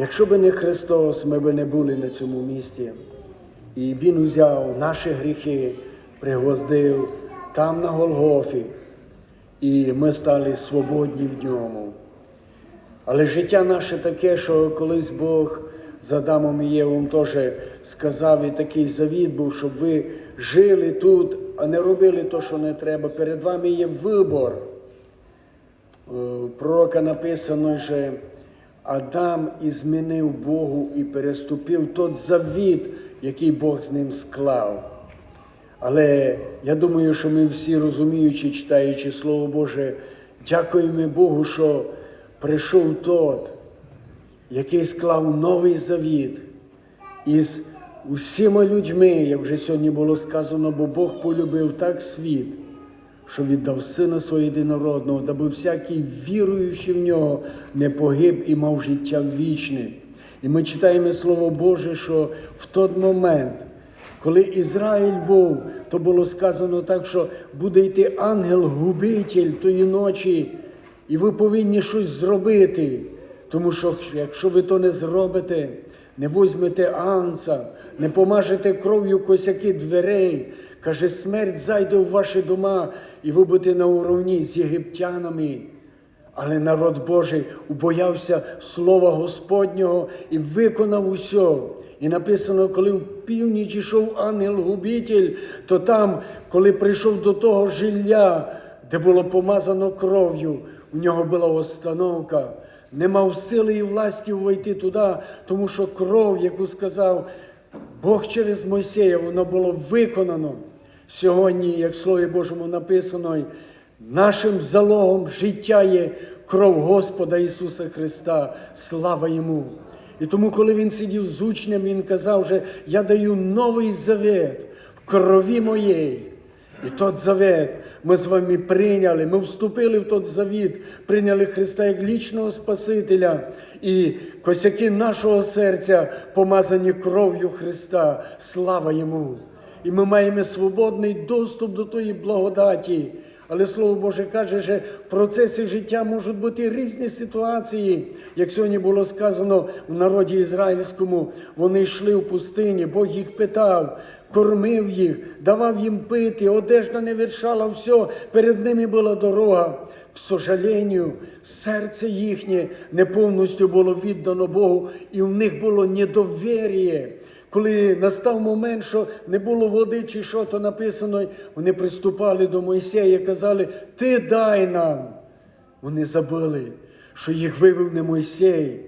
Якщо би не Христос, ми би не були на цьому місці. І Він узяв наші гріхи, пригвоздив там на Голгофі, і ми стали свободні в ньому. Але життя наше таке, що колись Бог з Адамом і Євом теж сказав, і такий завіт був, щоб ви жили тут, а не робили те, що не треба. Перед вами є вибор. Е, пророка написано, що Адам і змінив Богу і переступив тот завіт, який Бог з ним склав. Але я думаю, що ми всі розуміючи, читаючи Слово Боже, дякуємо Богу, що прийшов тот, який склав новий завіт із усіма людьми, як вже сьогодні було сказано, бо Бог полюбив так світ, що віддав Сина свого єдинородного, даби всякий віруючий в нього не погиб і мав життя вічне. І ми читаємо Слово Боже, що в той момент, коли Ізраїль був, то було сказано так, що буде йти ангел-губитель тої ночі, і ви повинні щось зробити. Тому що якщо ви то не зробите, не візьмете анса, не помажете кров'ю косяки дверей, каже, смерть зайде в ваші дома, і ви будете на уровні з єгиптянами. Але народ Божий убоявся слова Господнього і виконав усе. І написано, коли в північ йшов ангел-губитель, то там, коли прийшов до того жилля, де було помазано кров'ю, у нього була остановка. Не мав сили і власті войти туди, тому що кров, яку сказав Бог через Мойсея, воно було виконано. Сьогодні, як в Слові Божому написано, нашим залогом життя є кров Господа Ісуса Христа. Слава Йому! І тому, коли він сидів з учнем, він казав, що я даю новий завет в крові моєї. І тот завет ми з вами прийняли, ми вступили в тот завіт, прийняли Христа як лічного Спасителя, і косяки нашого серця помазані кров'ю Христа. Слава Йому! І ми маємо свободний доступ до тої благодаті. Але Слово Боже каже, що в процесі життя можуть бути різні ситуації. Як сьогодні було сказано в народі ізраїльському, вони йшли в пустині, Бог їх питав, кормив їх, давав їм пити, одежда не вершала, все, перед ними була дорога. К сожалению, серце їхнє не повністю було віддано Богу, і в них було недовір'я. Коли настав момент, що не було води чи що, то написано, вони приступали до Мойсея і казали, ти дай нам. Вони забули, що їх вивів не Мойсей,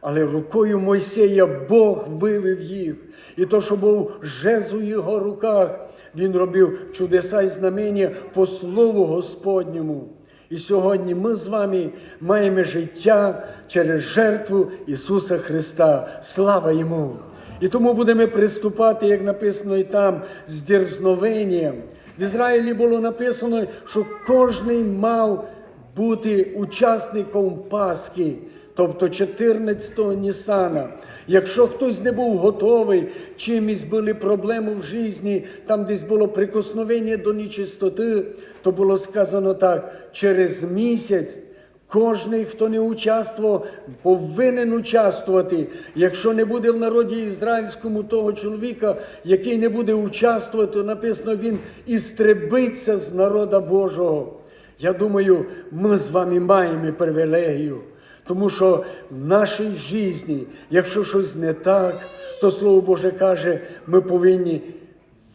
але рукою Мойсея Бог вивів їх. І то, що був жезл у його руках, він робив чудеса і знамення по слову Господньому. І сьогодні ми з вами маємо життя через жертву Ісуса Христа. Слава Йому! І тому будемо приступати, як написано і там, з дерзновенням. В Ізраїлі було написано, що кожен мав бути учасником Пасхи, тобто 14-го Нісана. Якщо хтось не був готовий, чимось були проблеми в житті, там десь було прикосновення до нечистоти, то було сказано так: через місяць. Кожний, хто не участвував, повинен участвувати. Якщо не буде в народі ізраїльському того чоловіка, який не буде участвувати, написано, він істребиться з народа Божого. Я думаю, ми з вами маємо привілегію, тому що в нашій житті, якщо щось не так, то Слово Боже каже, ми повинні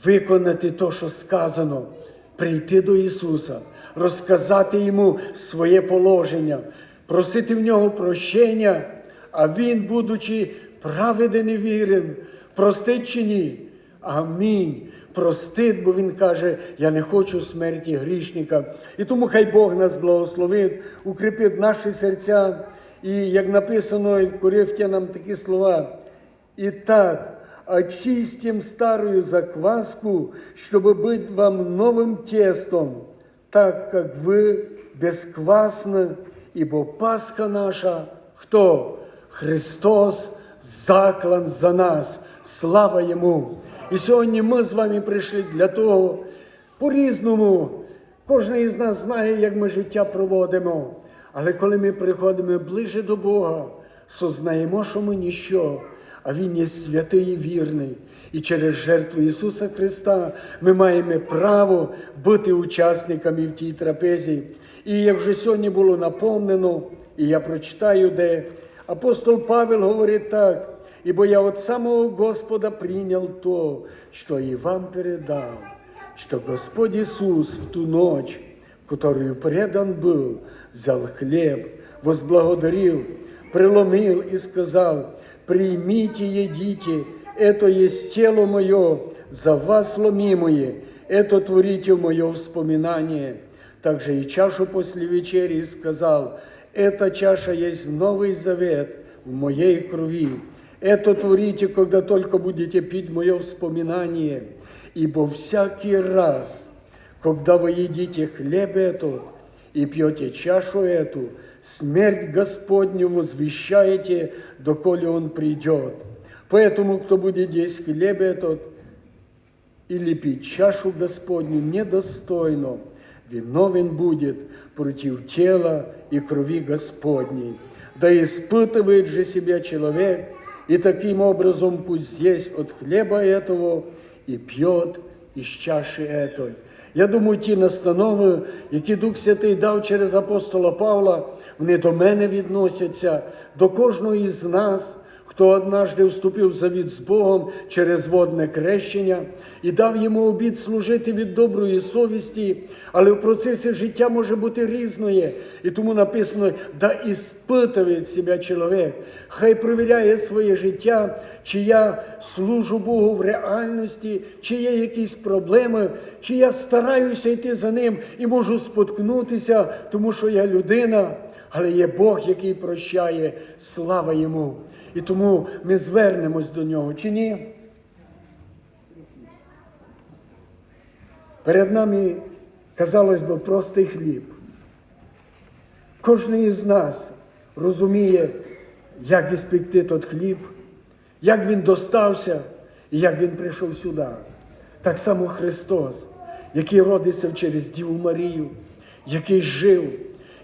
виконати те, що сказано, прийти до Ісуса розказати йому своє положення, просити в нього прощення, а він, будучи праведен і вірен, простить чи ні? Амінь. Простить, бо він каже, я не хочу смерті грішника. І тому хай Бог нас благословить, укріпить наші серця. І як написано в Коринфянам такі слова. І так, очистим старую закваску, чтобы быть вам новым тестом, так как вы бесквасны, ибо Пасха наша, кто? Христос заклан за нас. Слава Йому! І сьогодні ми з вами прийшли для того, по-різному. Кожен із нас знає, як ми життя проводимо. Але коли ми приходимо ближче до Бога, сознаємо, що ми ніщо, а Він є святий і вірний. І через жертву Ісуса Христа ми маємо право бути учасниками в тій трапезі. І як вже сьогодні було напомнено, і я прочитаю, де апостол Павел говорить так, ибо я от самого Господа принял то, что и вам передал, что Господь Иисус в ту ночь, которую предан был, взял хлеб, возблагодарил, преломил и сказал, «Примите, едите, это есть тело мое, за вас ломимое, это творите мое вспоминание». Также и чашу после вечери сказал, «Эта чаша есть новый завет в моей крови. Это творите, когда только будете пить мое вспоминание, ибо всякий раз, когда вы едите хлеб этот и пьете чашу эту, смерть Господню возвещаете, доколе Он придет. Поэтому, кто будет есть хлеб этот или пить чашу Господню недостойно, виновен будет против тела и крови Господней. Да испытывает же себя человек, и таким образом пусть съесть от хлеба этого и пьет із чаші етой. Я думаю, ті настанови, які Дух Святий дав через апостола Павла, вони до мене відносяться, до кожного із нас, хто однажды вступив в завіт з Богом через водне крещення і дав йому обід служити від доброї совісті, але в процесі життя може бути різноє. І тому написано, да іспитує себе чоловік, хай провіряє своє життя, чи я служу Богу в реальності, чи є якісь проблеми, чи я стараюся йти за ним і можу споткнутися, тому що я людина, але є Бог, який прощає, слава йому. І тому ми звернемось до нього, чи ні? Перед нами, казалось би, простий хліб. Кожен із нас розуміє, як іспекти тот хліб, як він достався і як він прийшов сюди. Так само Христос, який родився через Діву Марію, який жив,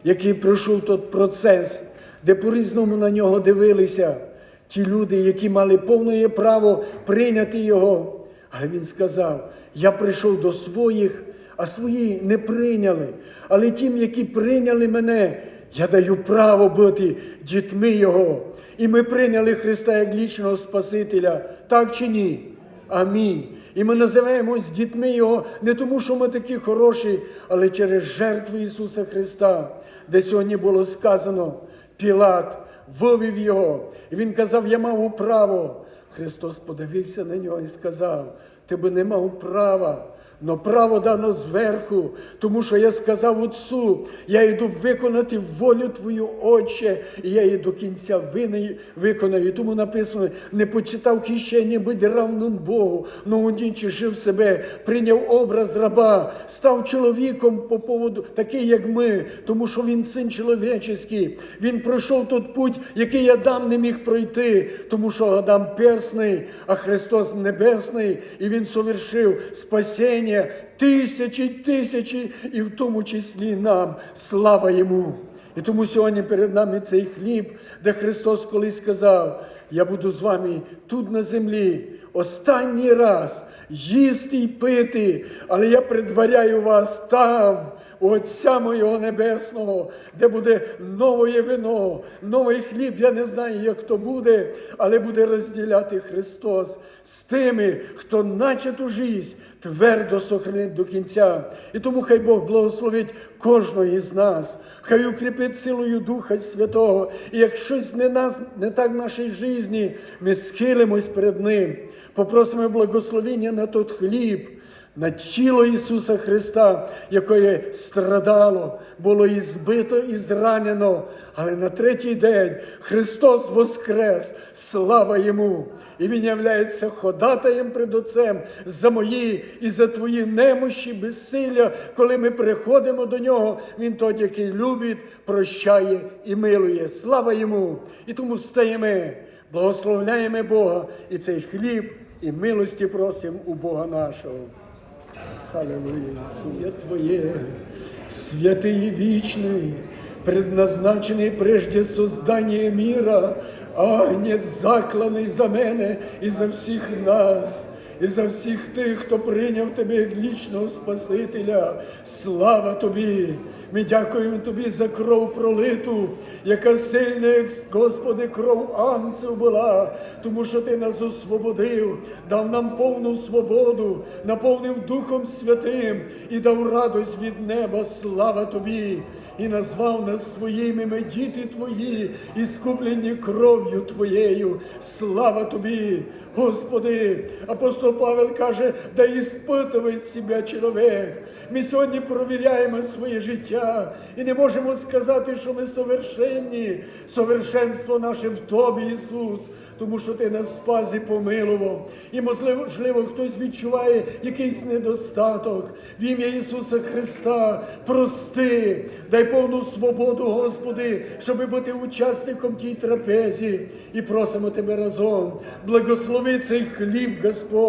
який пройшов той процес, де по-різному на нього дивилися ті люди, які мали повне право прийняти його. Але він сказав: Я прийшов до своїх, а свої не прийняли. Але тим, які прийняли мене, я даю право бути дітьми Його. І ми прийняли Христа як лічного Спасителя, так чи ні? Амінь. І ми називаємось дітьми Його не тому, що ми такі хороші, але через жертву Ісуса Христа, де сьогодні було сказано, Пілат вивів його. І він казав, я мав право. Христос подивився на нього і сказав, ти би не мав права. Но право дано зверху, тому що я сказав Отцу, я йду виконати волю Твою, Отче, і я її до кінця виконаю. І тому написано, не почитав хищення бути равним Богу, но удінче жив себе, прийняв образ раба, став чоловіком по поводу, такий, як ми, тому що він син чоловічий. Він пройшов той путь, який Адам не міг пройти, тому що Адам персний, а Христос небесний, і Він совершив спасіння тисячі, тисячі, і в тому числі нам. Слава йому! І тому сьогодні перед нами цей хліб, де Христос колись сказав: Я буду з вами тут на землі останній раз їсти і пити, але я предваряю вас там, Отця Моєго Небесного, де буде нове вино, новий хліб. Я не знаю, як то буде, але буде розділяти Христос з тими, хто начату життя твердо сохранить до кінця. І тому хай Бог благословить кожного із нас, хай укріпить силою Духа Святого. І як щось не, нас, не так в нашій житті, ми схилимось перед Ним, попросимо благословення на тот хліб. На тіло Ісуса Христа, яке страдало, було і збито, і зранено, але на третій день Христос воскрес, слава Йому! І Він являється ходатаєм пред Отцем за мої і за твої немощі, безсилля, коли ми приходимо до Нього, Він той, який любить, прощає і милує. Слава Йому! І тому встаємо, благословляємо Бога і цей хліб, і милості просимо у Бога нашого. Аллилуйя, Сія Твоє, святий і вічний, предназначенный прежде создания мира, агнець закланий за мене і за всіх нас. І за всіх тих, хто прийняв тебе як вічного Спасителя, слава тобі! Ми дякуємо тобі за кров пролиту, яка сильна, як Господи, кров анців була, тому що ти нас освободив, дав нам повну свободу, наповнив Духом Святим і дав радость від неба. Слава тобі! І назвав нас своїми ми діти твої, і скуплені кров'ю Твоєю. Слава тобі, Господи! Апостол Павел каже, да іспитує себе чоловік. Ми сьогодні провіряємо своє життя і не можемо сказати, що ми совершенні. Совершенство наше в Тобі, Ісус, тому що Ти нас спас і помилував. І, можливо, хтось відчуває якийсь недостаток. В ім'я Ісуса Христа прости, дай повну свободу, Господи, щоб бути учасником тій трапезі. І просимо Тебе разом. Благослови цей хліб,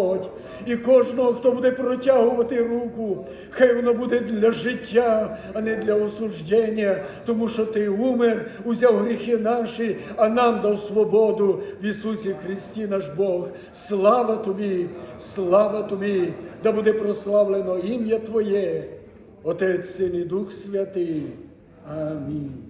Господь, і кожного, хто буде протягувати руку, хай воно буде для життя, а не для осуждення, тому що Ти умер, узяв гріхи наші, а нам дав свободу в Ісусі Христі, наш Бог. Слава Тобі, слава Тобі, да буде прославлено ім'я Твоє, Отець, Син і Дух Святий. Амінь.